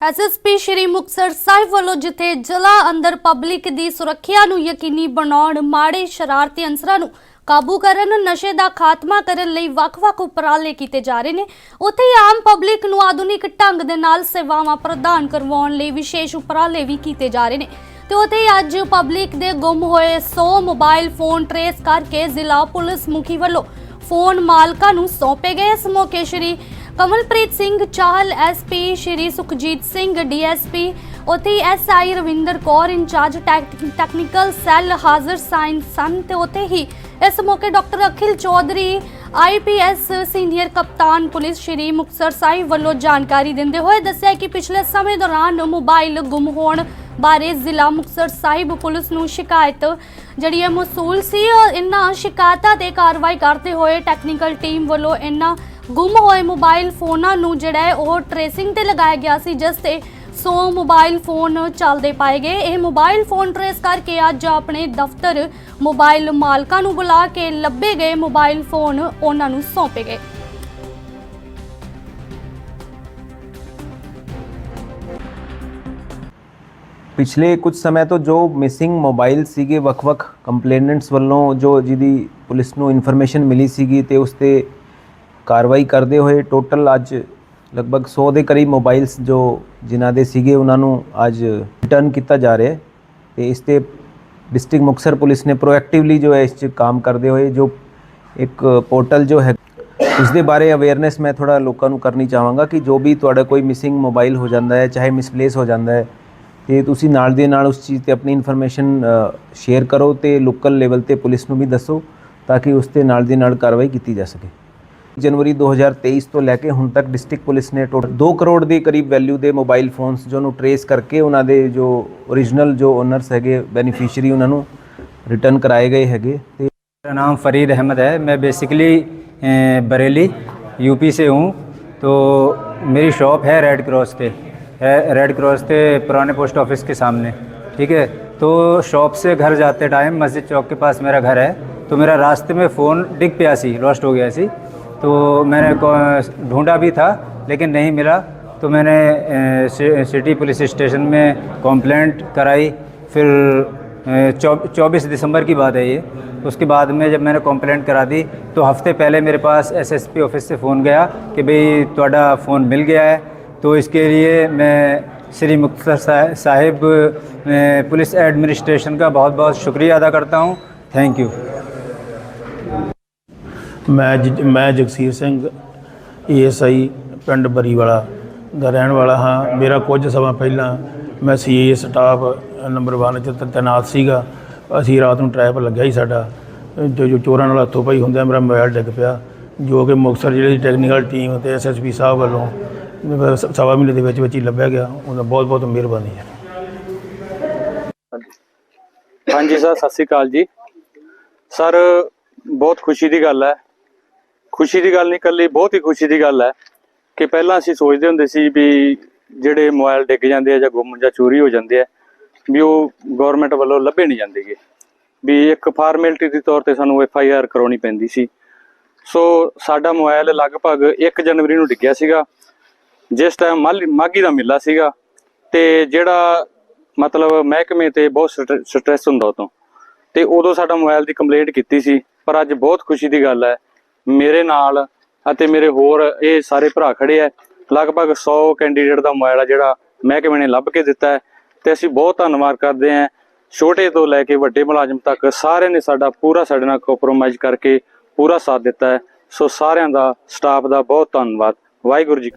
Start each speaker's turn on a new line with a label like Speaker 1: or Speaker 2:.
Speaker 1: SSP ਸ਼੍ਰੀ ਮੁਕਤਸਰ ਸਾਹਿਬ ਵੱਲੋਂ ਜਿੱਥੇ ਜ਼ਿਲ੍ਹਾ ਅੰਦਰ ਪਬਲਿਕ ਦੀ ਸੁਰੱਖਿਆ ਨੂੰ ਯਕੀਨੀ ਬਣਾਉਣ, ਮਾੜੇ ਸ਼ਰਾਰਤੀ ਅਨਸਰਾਂ ਨੂੰ ਕਾਬੂ ਕਰਨ, ਨਸ਼ੇ ਦਾ ਖਾਤਮਾ ਕਰਨ ਲਈ ਵੱਖ-ਵੱਖ ਉਪਰਾਲੇ ਕੀਤੇ ਜਾ ਰਹੇ ਨੇ। ਉੱਥੇ ਹੀ ਆਮ ਪਬਲਿਕ ਨੂੰ ਆਧੁਨਿਕ ਢੰਗ ਦੇ ਨਾਲ ਸੇਵਾਵਾਂ ਪ੍ਰਦਾਨ ਕਰਵਾਉਣ ਲਈ ਵਿਸ਼ੇਸ਼ ਉਪਰਾਲੇ ਵੀ ਕੀਤੇ ਜਾ ਰਹੇ ਨੇ। ਤੇ ਉੱਥੇ ਹੀ ਅੱਜ ਪਬਲਿਕ ਦੇ ਗੁੰਮ ਹੋਏ 100 ਮੋਬਾਈਲ ਫੋਨ ਟਰੇਸ ਕਰਕੇ ਜ਼ਿਲ੍ਹਾ ਪੁਲਿਸ ਮੁਖੀ ਵੱਲੋਂ ਫੋਨ ਮਾਲਕਾਂ ਨੂੰ ਸੌਂਪੇ ਗਏ। ਇਸ ਮੌਕੇ ਸ਼੍ਰੀ ਕਮਲਪ੍ਰੀਤ ਸਿੰਘ ਚਾਹਲ ਐਸਪੀ ਸ਼੍ਰੀ ਸੁਖਜੀਤ ਸਿੰਘ ਡੀਐਸਪੀ ਉੱਥੇ ਹੀ SI Ravinder Kaur incharge tech- technical cell ਹਾਜ਼ਰ ਸਾਇੰਸ ਸਨ ਤੇ ਉੱਥੇ ਹੀ ਇਸ ਮੌਕੇ doctor Akhil Chaudhary IPS senior ਕਪਤਾਨ ਪੁਲਿਸ ਸ਼੍ਰੀ ਮੁਕਤਸਰ ਸਾਹਿਬ ਵੱਲੋਂ ਜਾਣਕਾਰੀ ਦਿੰਦੇ ਹੋਏ ਦੱਸਿਆ ਕਿ ਪਿਛਲੇ ਸਮੇਂ ਦੌਰਾਨ ਮੋਬਾਈਲ ਗੁੰਮ ਹੋਣ ਬਾਰੇ ਜ਼ਿਲ੍ਹਾ ਮੁਕਤਸਰ ਸਾਹਿਬ ਪੁਲਿਸ ਨੂੰ ਸ਼ਿਕਾਇਤ ਜਿਹੜੀ ਹੈ ਮਸੂਲ ਸੀ। ਔਰ ਇਹਨਾਂ ਸ਼ਿਕਾਇਤਾਂ ਤੇ ਕਾਰਵਾਈ ਕਰਦੇ ਹੋਏ ਟੈਕਨੀਕਲ ਟੀਮ ਵੱਲੋਂ ਇਹਨਾਂ ਗੁੰਮ ਹੋਏ ਮੋਬਾਈਲ ਫੋਨਾਂ ਨੂੰ ਜਿਹੜਾ ਹੈ ਉਹ ਟ੍ਰੇਸਿੰਗ ਤੇ ਲਗਾਇਆ ਗਿਆ ਸੀ, ਜਿਸ ਤੇ 100 ਮੋਬਾਈਲ ਫੋਨ ਚੱਲਦੇ ਪਾਏ ਗਏ। ਇਹ ਮੋਬਾਈਲ ਫੋਨ ਟ੍ਰੇਸ ਕਰਕੇ ਅੱਜ ਆਪਣੇ ਦਫ਼ਤਰ ਮੋਬਾਈਲ ਮਾਲਕਾਂ ਨੂੰ ਬੁਲਾ ਕੇ ਲੱਭੇ ਗਏ ਮੋਬਾਈਲ ਫੋਨ ਉਹਨਾਂ ਨੂੰ ਸੌਂਪੇ ਗਏ।
Speaker 2: ਪਿਛਲੇ ਕੁਝ ਸਮੇਂ ਤੋਂ ਜੋ ਮਿਸਿੰਗ ਮੋਬਾਈਲ ਸੀਗੇ, ਵੱਖ-ਵੱਖ ਕੰਪਲੇਨੈਂਟਸ ਵੱਲੋਂ ਜੋ ਜਿਹਦੀ ਪੁਲਿਸ ਨੂੰ ਇਨਫੋਰਮੇਸ਼ਨ ਮਿਲੀ ਸੀਗੀ ਤੇ ਉਸ ਤੇ ਕਾਰਵਾਈ ਕਰਦੇ ਹੋਏ ਟੋਟਲ ਅੱਜ ਲਗਭਗ 100 ਦੇ ਕਰੀਬ ਮੋਬਾਈਲਸ ਜੋ ਜਿਨ੍ਹਾਂ ਦੇ ਸੀਗੇ ਉਹਨਾਂ ਨੂੰ ਅੱਜ ਰਿਟਰਨ ਕੀਤਾ ਜਾ ਰਿਹਾ ਹੈ ਤੇ ਇਸ ਤੇ ਡਿਸਟ੍ਰਿਕਟ ਮੁਕਤਸਰ ਪੁਲਿਸ ਨੇ ਪ੍ਰੋਐਕਟਿਵਲੀ ਜੋ ਹੈ ਇਸ 'ਚ ਕੰਮ ਕਰਦੇ ਹੋਏ ਜੋ ਇੱਕ ਪੋਰਟਲ ਜੋ ਹੈ, ਉਸ ਦੇ ਬਾਰੇ ਅਵੇਅਰਨੈਸ ਮੈਂ ਥੋੜਾ ਲੋਕਾਂ ਨੂੰ ਕਰਨੀ ਚਾਹਾਂਗਾ ਕਿ ਜੋ ਵੀ ਤੁਹਾਡਾ ਕੋਈ ਮਿਸਿੰਗ ਮੋਬਾਈਲ ਹੋ ਜਾਂਦਾ ਹੈ, ਚਾਹੇ ਮਿਸਪਲੇਸ ਹੋ ਜਾਂਦਾ ਹੈ, ਤੇ ਤੁਸੀਂ ਨਾਲ ਦੇ ਨਾਲ ਉਸ ਚੀਜ਼ ਤੇ ਆਪਣੀ ਇਨਫੋਰਮੇਸ਼ਨ ਸ਼ੇਅਰ ਕਰੋ ਤੇ ਲੋਕਲ ਲੈਵਲ ਤੇ ਪੁਲਿਸ ਨੂੰ ਵੀ ਦੱਸੋ ਤਾਂ ਕਿ ਉਸ ਤੇ ਨਾਲ ਦੀ ਨਾਲ ਕਾਰਵਾਈ ਕੀਤੀ ਜਾ ਸਕੇ। ਜਨਵਰੀ 2023 ਤੋਂ ਲੈ ਕੇ ਹੁਣ ਤੱਕ ਡਿਸਟ੍ਰਿਕਟ ਪੁਲਿਸ ਨੇ ਟੋਟਲ 2 ਕਰੋੜ ਦੇ ਕਰੀਬ ਵੈਲਿਊ ਦੇ ਮੋਬਾਈਲ ਫੋਨਸ ਜੋ ਨੂੰ ਟਰੇਸ ਕਰਕੇ ਉਹਨਾਂ ਦੇ ਜੋ origignal ਜੋ ਓਨਰਸ ਹੈਗੇ ਬੈਨੀਫੀਸ਼ੀਅਰੀ ਉਹਨਾਂ ਨੂੰ ਰਿਟਰਨ ਕਰਾਏ ਗਏ ਹੈਗੇ ਤੇ
Speaker 3: मेरा नाम फरीद अहमद है मैं बेसिकली बरेली यूपी से हूँ तो मेरी शॉप है रेड क्रॉस पे है रेड क्रॉस पे पुराने पोस्ट ऑफिस के सामने ठीक है तो शॉप से घर जाते टाइम मस्जिद चौक के पास मेरा घर है तो मेरा रास्ते में फ़ोन डिग पिया सी लॉस्ट हो गया सी तो मैंने ढूंढा भी था, लेकिन नहीं मिला। तो मैंने सिटी पुलिस स्टेशन में कंप्लेंट कराई। फिर चौबीस दिसंबर की बात है ये। उसके बाद में जब मैंने कंप्लेंट करा दी तो हफ़्ते पहले मेरे पास एसएसपी ऑफ़िस से फ़ोन गया कि भाई थोड़ा फ़ोन मिल गया है। तो इसके लिए मैं श्री मुख्तर साहिब पुलिस एडमिनिस्ट्रेशन का बहुत बहुत शुक्रिया अदा करता हूँ। Thank you.
Speaker 4: ਮੈਂ ਜ- ਮੈਂ ਜਗਸੀਰ ਸਿੰਘ ਏਐਸਆਈ ਪਿੰਡ ਬਰੀਵਾਲਾ ਦਾ ਰਹਿਣ ਵਾਲਾ ਹਾਂ। ਮੇਰਾ ਕੁਝ ਸਮਾਂ ਪਹਿਲਾਂ ਮੈਂ ਸੀਏ ਸਟਾਫ ਨੰਬਰ 1 ਚ ਤ- ਤੈਨਾਤ ਸੀਗਾ। ਅਸੀਂ ਰਾਤ ਨੂੰ ਟ੍ਰੈਪ ਲੱਗਿਆ ਹੀ ਸਾਡਾ। ਜੋ ਜੋ ਚੋਰਾਂ ਨਾਲ ਹੱਥੋਂ ਪਾਈ ਹੁੰਦਿਆਂ ਮੇਰਾ ਮੋਬਾਈਲ ਡਿੱਗ ਪਿਆ। ਜੋ ਕਿ ਮੁਕਤਸਰ ਜ਼ਿਲ੍ਹੇ ਦੀ ਟੈਕਨੀਕਲ ਟੀਮ ਤੇ ਐਸਐਸਪੀ ਸਾਹਿਬ ਵੱਲੋਂ ਸ- ਸਵਾ ਮਹੀਨੇ ਦੇ ਵਿੱਚ ਵਿੱਚ ਹੀ ਲੱਭਿਆ ਗਿਆ। ਉਹਦਾ ਬਹੁਤ ਬਹੁਤ ਮਿਹਰਬਾਨੀ ਹੈ।
Speaker 5: ਹਾਂਜੀ, ਸਰ, ਸਤਿ ਸ੍ਰੀ ਅਕਾਲ ਜੀ। ਸਰ, ਬਹੁਤ ਖੁਸ਼ੀ ਦੀ ਗੱਲ ਹੈ। ਖੁਸ਼ੀ ਦੀ ਗੱਲ ਨਹੀਂ ਕੱਲੀ ਬਹੁਤ ਹੀ ਖੁਸ਼ੀ ਦੀ ਗੱਲ ਹੈ ਕਿ ਪਹਿਲਾਂ ਅਸੀਂ ਸੋਚਦੇ ਹੁੰਦੇ ਸੀ ਵੀ ਜਿਹੜੇ ਮੋਬਾਈਲ ਡਿੱਗ ਜਾਂਦੇ ਆ ਜਾਂ ਗੁੰਮ ਜਾਂ ਚੋਰੀ ਹੋ ਜਾਂਦੇ ਆ, ਵੀ ਉਹ ਗਵਰਨਮੈਂਟ ਵੱਲੋਂ ਲੱਭੇ ਨਹੀਂ ਜਾਂਦੇਗੇ। ਵੀ ਇੱਕ ਫਾਰਮੈਲਿਟੀ ਦੇ ਤੌਰ ਤੇ ਸਾਨੂੰ ਐਫ ਆਈ ਆਰ ਕਰਾਉਣੀ ਪੈਂਦੀ ਸੀ। ਸੋ ਸਾਡਾ ਮੋਬਾਈਲ ਲਗਭਗ 1 ਜਨਵਰੀ ਨੂੰ ਡਿੱਗਿਆ ਸੀਗਾ। ਜਿਸ ਟਾਈਮ ਮਾਗੀ ਦਾ ਮੇਲਾ ਸੀਗਾ ਤੇ ਜਿਹੜਾ ਮਤਲਬ ਮਹਿਕਮੇ ਤੇ ਬਹੁਤ ਸਟ੍ਰੈਸ ਹੁੰਦਾ ਉਦੋਂ। ਤੇ ਉਦੋਂ ਸਾਡਾ ਮੋਬਾਈਲ ਦੀ ਕੰਪਲੇਂਟ ਕੀਤੀ ਸੀ, ਪਰ ਅੱਜ ਬਹੁਤ ਖੁਸ਼ੀ ਦੀ ਗੱਲ ਹੈ ਮੇਰੇ ਨਾਲ ਅਤੇ ਮੇਰੇ ਹੋਰ ਇਹ ਸਾਰੇ ਭਰਾ ਖੜੇ ਆ। ਲਗਭਗ 100 ਕੈਂਡੀਡੇਟ ਦਾ ਮੋਬਾਈਲ ਆ ਜਿਹੜਾ ਮਹਿਕਮੇ ਨੇ ਲੱਭ ਕੇ ਦਿੱਤਾ ਹੈ ਤੇ ਅਸੀਂ ਬਹੁਤ ਧੰਨਵਾਦ ਕਰਦੇ ਹਾਂ। ਛੋਟੇ ਤੋਂ ਲੈ ਕੇ ਵੱਡੇ ਮੁਲਾਜ਼ਮ ਤੱਕ ਸਾਰਿਆਂ ਨੇ ਸਾਡਾ ਪੂਰਾ ਸਾਡੇ ਨਾਲ ਕੰਪਰੋਮਾਈਜ਼ ਕਰਕੇ ਪੂਰਾ ਸਾਥ ਦਿੱਤਾ ਹੈ। ਸੋ ਸਾਰਿਆਂ ਦਾ ਸਟਾਫ ਦਾ ਬਹੁਤ ਧੰਨਵਾਦ। ਵਾਹਿਗੁਰੂ ਜੀ